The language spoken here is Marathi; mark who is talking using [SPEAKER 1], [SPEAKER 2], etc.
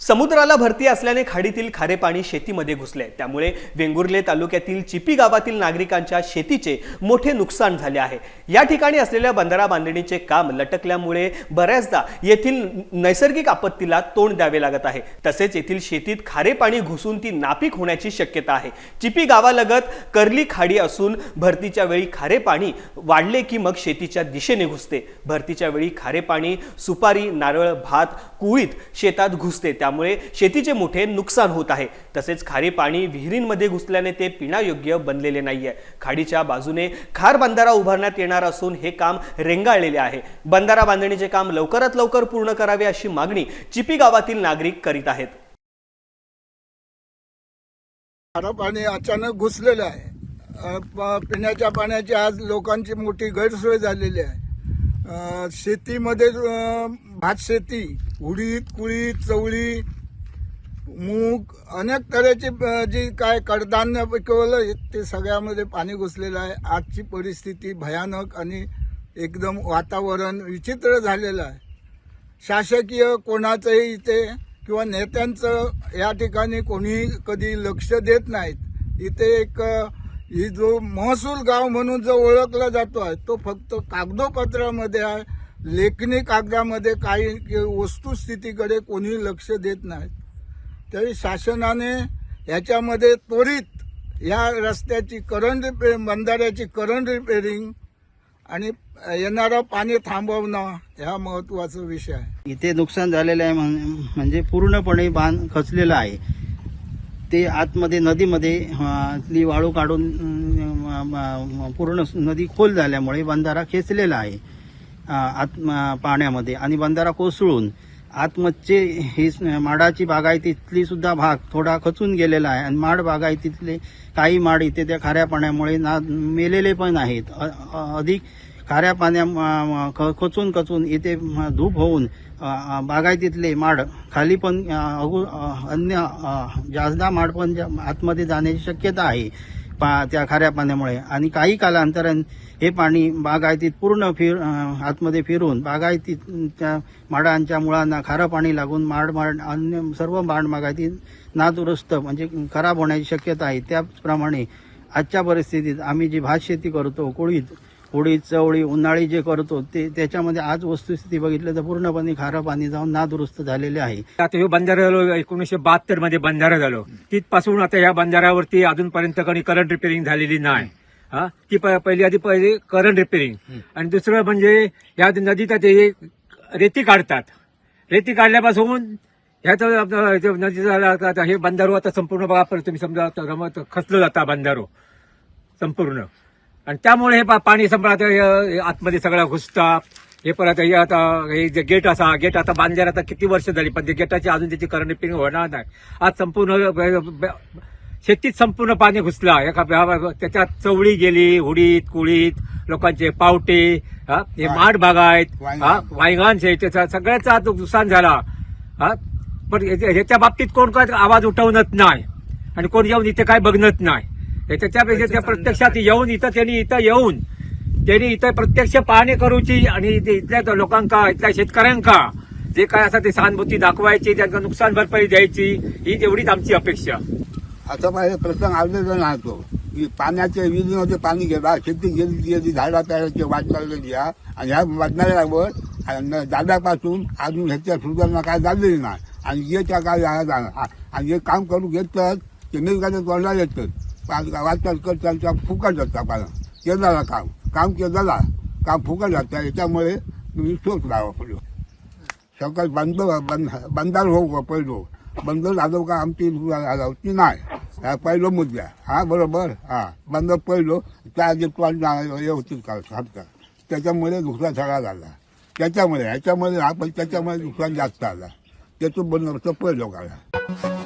[SPEAKER 1] समुद्राला भरती असल्याने खाडीतील खारे पाणी शेतीमध्ये घुसले. त्यामुळे वेंगुर्ले तालुक्यातील चिपी गावातील नागरिकांच्या शेतीचे मोठे नुकसान झाले आहे. या ठिकाणी असलेल्या बंधारा बांधणीचे काम लटकल्यामुळे बऱ्याचदा येथील नैसर्गिक आपत्तीला तोंड द्यावे लागत आहे. तसेच येथील शेतीत खारे पाणी घुसून ती नापीक होण्याची शक्यता आहे. चिपी गावालगत कर्ली खाडी असून भरतीच्या वेळी खारे पाणी वाढले की मग शेतीच्या दिशेने घुसते. भरतीच्या वेळी खारे पाणी सुपारी नारळ भात कुळीत शेतात घुसते. त्या त्यामुळे शेतीचे मोठे नुकसान होत आहे. तसेच खारे पाणी विहिरींमध्ये घुसल्याने ते पिण्यायोग्य बनलेले नाहीये. खाडीच्या बाजूने खार बंधारा उभारण्यात येणार असून हे काम रेंगाळलेले आहे. बंधारा बांधणीचे काम लवकरात लवकर पूर्ण करावे अशी मागणी चिपी गावातील नागरिक करीत आहेत.
[SPEAKER 2] खारा पाणी अचानक घुसलेलं आहे. पिण्याच्या पाण्याची आज लोकांची मोठी गैरसोय झालेली आहे. शेतीमध्ये भात शेती उडीद कुळीद चवळी मूग अनेक तऱ्हेची जी काय कडधान्य पिकवलं ते सगळ्यामध्ये पाणी घुसलेलं आहे. आजची परिस्थिती भयानक आणि एकदम वातावरण विचित्र झालेलं आहे. शासकीय कोणाचंही इथे किंवा नेत्यांचं या ठिकाणी कोणी कधी लक्ष देत नाहीत. इथे एक ही जो महसूल गाव म्हणून जो ओळखला जातो आहे तो फक्त कागदोपत्रामध्ये आहे. लेखणी कागदामध्ये काही वस्तुस्थितीकडे कोणी लक्ष देत नाहीत तरी शासनाने याच्यामध्ये त्वरित या रस्त्याची करंट रिपे बंधाऱ्याची करंट रिपेरिंग आणि येणारं पाणी थांबवणं हा महत्त्वाचा विषय आहे.
[SPEAKER 3] इथे नुकसान झालेलं आहे म्हणजे पूर्णपणे बांध खचलेलं आहे. ते आतमध्ये नदीमध्ये ती वाळू काढून पूर्ण नदी खोल झाल्यामुळे बंधारा खेचलेला आहे आत पाण्यामध्ये आणि बंधारा कोसळून आतमधचे ही माडाची बागायतीतली सुद्धा भाग थोडा खचून गेलेला आहे आणि माड बागायतीतले काही माड इथे त्या खाऱ्या पाण्यामुळे ना मेलेले पण आहेत. अधिक खाऱ्या पाण्या ख- खचून खचून इथे धूप होऊन बागायतीतले माड खाली पण अगो- अन्य अ, जास्दा माड पण ज्या- आतमध्ये जाण्याची शक्यता आहे पा त्या खाऱ्या पाण्यामुळे. आणि काही कालांतराने हे पाणी बागायतीत पूर्ण फिर आतमध्ये फिरून बागायतीत त्या माडांच्या मुळांना खारं पाणी लागून माड माड अन्य सर्व माड बागायतीत नादुरुस्त म्हणजे खराब होण्याची शक्यता आहे. त्याचप्रमाणे आजच्या परिस्थितीत आम्ही जी भात शेती करतो कोळीत उडीद चवळी उन्हाळी जे करतो ते त्याच्यामध्ये आज वस्तुस्थिती बघितलं तर पूर्णपणे खारं पाणी जाऊन नादुरुस्त झालेले आहे.
[SPEAKER 4] आता हे बंधारा झालो एकोणीशे बहात्तरमध्ये बंधारा झालो. तिथपासून आता या बंधाऱ्यावरती अजूनपर्यंत काही करंट रिपेरिंग झालेली नाही. हा? ती पहिली आधी पहिले करंट रिपेरिंग आणि दुसरं म्हणजे या नदीत ते रेती काढतात. रेती काढल्यापासून ह्याचं नदीचं आता हे बंधारो आता संपूर्ण बघा परत तुम्ही समजा रमत खचलं जाता बंधारो. संपूर्ण. आणि त्यामुळे हे पा- पाणी संपलं आता हे आतमध्ये सगळं घुसता. हे परत हे आता हे जे गेट असा गेट आता बांधल्यावर आता किती वर्ष झाली पण ते गेटाची अजून त्याची करंट रिपेरिंग होणार नाही. आज संपूर्ण शेतीत संपूर्ण पाणी घुसला. एका त्याच्यात चवळी गेली हुडीत कुळीत लोकांचे पावटे हा, माठ बागायत हा वायगान त्याचा सगळ्याचा आता नुकसान झाला. हा पण याच्या ह्याच्या बाबतीत कोण काय आवाज उठवणत नाही. आणि कोण येऊन इथे काय बघणत नाही. हे त्याच्यापेक्षा त्या प्रत्यक्षात येऊन इथं त्यांनी इथं येऊन त्यांनी इथं प्रत्यक्ष पाहणी करूची आणि ते इथल्या लोकांका इथल्या शेतकऱ्यांका जे काय असं ते सहानुभूती दाखवायची त्यांना नुकसान भरपाई द्यायची ही तेवढीच आमची अपेक्षा.
[SPEAKER 5] आता माझे प्रसंग आलेला राहतो की पाण्याच्या विहिरीमध्ये पाणी गेला शेती गेली गेली झाडा तयाराची वाट चाललेली आहे आणि ह्या वाटणाऱ्यावर दादापासून अजून ह्याच्या सुधारणा काय झालेली नाही. आणि येच्या काय जाणार आणि हे काम करून घेतात ते निर्गाच्या तोंडा येतात. वाटचाल करता फुकट जातात पाला केंद्राला काम. काम केंद्राला. काम फुकट जातं. याच्यामुळे तुम्ही सोच लावा पडलो सकाळ बंद बंद बंदार होऊ पहिलो बंद झालो का आमची होती नाही. हा पहिलो मुद्दा. हा बरोबर? हा. बंद पहिलो त्या जे हे होतील का? सारखं त्याच्यामुळे दुसरा सगळा झाला. त्याच्यामुळे ह्याच्यामुळे हा पण त्याच्यामुळे नुकसान जास्त आला. त्याचं बंदोबस्त पहिलो काढला